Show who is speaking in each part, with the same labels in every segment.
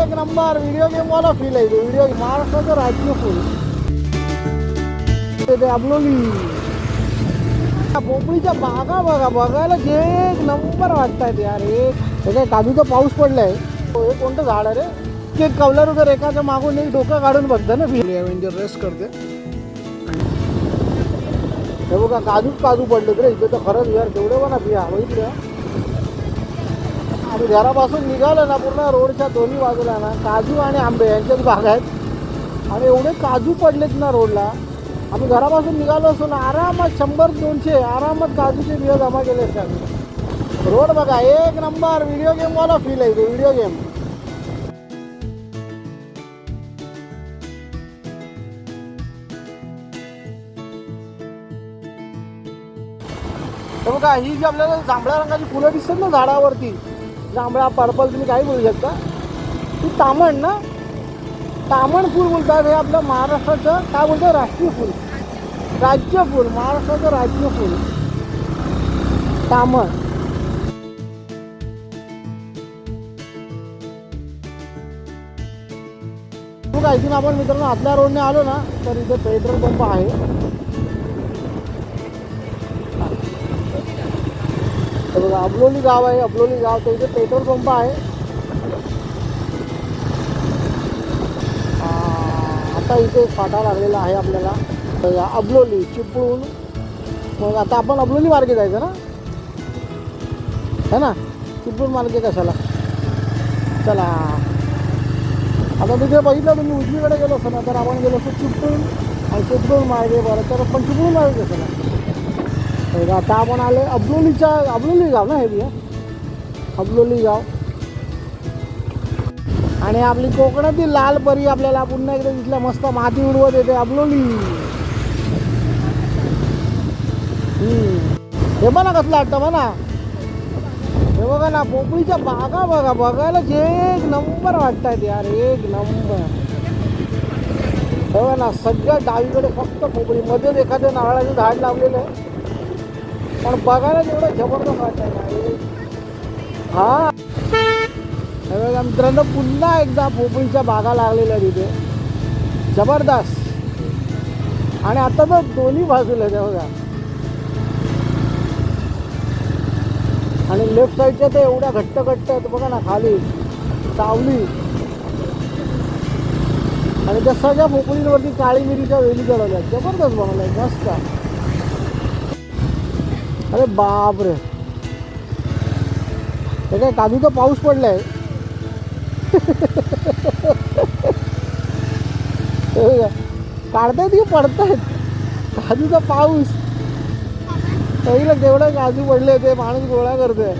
Speaker 1: एक number video game वाला feel आहे व्हिडिओ महाराष्ट्राचं राज्य फुल ते अबलोली पोपळीच्या बागा बघा बघायला जे एक नंबर वाटतायत यार. एक हे काय काजूचा पाऊस पडलाय? हो, कोणतं झाड रे? ते कवलर वगैरे एकाच्या मागून एक डोकं काढून बघतं ना म्हणजे रेस्ट करते. हे बघा काजूच काजू पडले रे. इथे तर खरंच यार तेवढे पण बिया बघितलं? आणि घरापासून निघालं ना पूर्ण रोडच्या दोन्ही बाजूला ना काजू आणि आंबे यांच्याच बाग आहेत. आणि एवढे काजू पडलेत ना रोडला. आम्ही घरापासून निघालो असतो ना आरामात शंभर दोनशे आरामात काजूचे बिया जमा केले असतात रोड बघा एक नंबर व्हिडिओ गेमवाला फील आहे तो व्हिडिओ गेम तर बघा ही जी आपल्याला जांभळ्या रंगाची फुलं दिसतात ना झाडावरती जांभळा पर्पल तुम्ही काही बोलू शकता. ती तामण ना तामण फूल बोलतात हे आपलं महाराष्ट्राचं काय बोलतो राष्ट्रीय फूल राज्य फूल महाराष्ट्राचं राज्य फूल तामण. बघा इथून आपण मित्रांनो आतल्या रोडने आलो ना तर इथे पेट्रोल पंप आहे. तर बघा अबलोली गाव आहे अबलोली गाव तर इथे पेट्रोल पंप आहे. आता इथे फाटा लागलेला आहे आपल्याला. तर अबलोली चिपळूण. मग आता आपण अबलोली मार्गे जायचं ना? है ना? चिपळूण मार्गे कशाला? चला. आता तिथे बघितलं तुम्ही उजवीकडे गेलो असतो ना तर आपण गेलो असतो चिपळूण आणि चिपळूण मार्गे बरं. तर पण चिपळूण मार्गे कसं ना तर आता आपण आले अबलोलीच्या अबलोली गाव ना हे बी अबलोली गाव. आणि आपली कोकणातील लाल परी आपल्याला पुन्हा एकदा तिथल्या मस्त माती उडवत येते अबलोली. हे बघा कसलं वाटतं म्हणा हे बघा ना पोपळीच्या बागा बघा बघायला जे एक नंबर वाटतायत यार एक नंबर. हे बघा ना सगळ्या डावीकडे फक्त पोपळी. मध्येच एखाद्या नारळाचं झाड लावलेलं आहे. पण बघायला जेवढं जबरदस्त वाटतंय हा हे. मित्रांनो पुन्हा एकदा पोपळीच्या बागा लागलेल्या तिथे. जबरदस्त. आणि आता तर दोन्ही बाजूला आहेत बघा. आणि लेफ्ट साईडच्या तर एवढ्या घट्ट घट्ट आहेत बघा ना खाली. सावली. आणि त्या सगळ्या पोपळींवरती काळी मिरीच्या वेली चढवल्या जबरदस्त बनवलाय मस्त. अरे बाप रे. हे काय काजूचा पाऊस पडलाय? काढतायत की पडतायत? काजूचा पाऊस. पहिलं केवढं काजू पडले ते माणूस गोळा करतोय.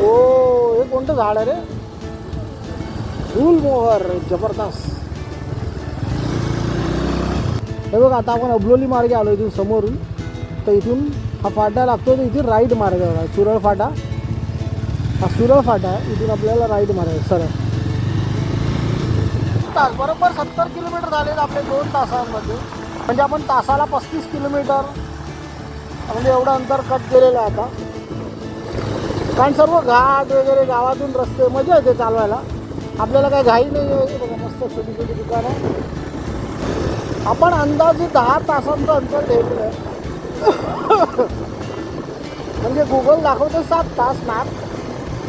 Speaker 1: ओ हे कोणतं झाड आहे रे? फुल मोहर जबरदस्त. हे बघ आता आपण अबलोली मार्गे आलो इथून समोरून. तर इथून हा फाटा लागतो तर इथून राईट मार्ग आहे. सुरळ फाटा. हा सुरळ फाटा आहे. इथून आपल्याला राईट मार्ग सरळ. तास बरोबर सत्तर किलोमीटर झालेत आपले दोन तासांमध्ये. म्हणजे आपण तासाला पस्तीस किलोमीटर म्हणजे एवढं अंतर कट केलेलं आहे आता. कारण सर्व घाट वगैरे गावातून रस्ते मजा येते चालवायला. आपल्याला काही घाई नाही आहे. बघा मस्त छोटी छोटी दुकानं. आपण अंदाजे दहा तासांचं अंतर ठेवलं म्हणजे गुगल दाखवतो सात तास मॅप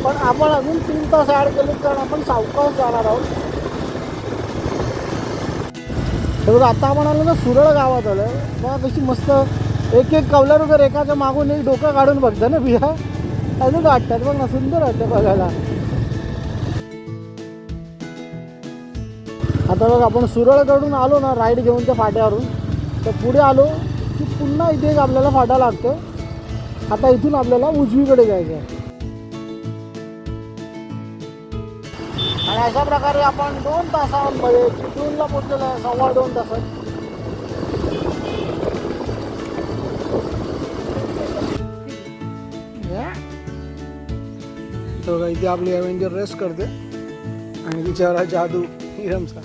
Speaker 1: पण आपण अजून तीन तास ॲड केले कारण आपण सावकाश जाणार आहोत. तर आता आपण आलो ना सुरळ गावात आलं बघा कशी मस्त एक एक कवलर वगैरे एकाच्या मागून एक डोकं काढून बघतं ना बिया. अजून वाटतात बघ ना सुंदर वाटतं बघायला. आता बघ आपण सुरळकडून आलो ना राईड घेऊन त्या फाट्यावरून तर पुढे आलो की पुन्हा इथे एक आपल्याला फाटा लागतो आता इथून आपल्याला उजवीकडे जायचं आहे आणि अशा प्रकारे आपण दोन तासांमध्ये चिपळूणला पोहोचलेलो आहे सव्वा दोन तासात. तर इथे आपली ॲव्हेंजर रेस्ट करते. आणि तिच्यावर जादू. हिरमसा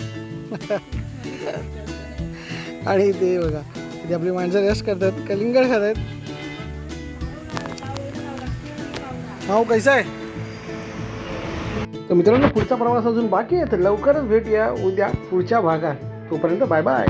Speaker 1: आणि ते बघा ते आपली माणसं रेस्ट करतात. कलिंगड खातात. हा कैसा आहे तर मित्रांनो पुढचा प्रवास अजून बाकी आहे तर लवकरच भेटूया उद्या पुढच्या भागात. तोपर्यंत बाय बाय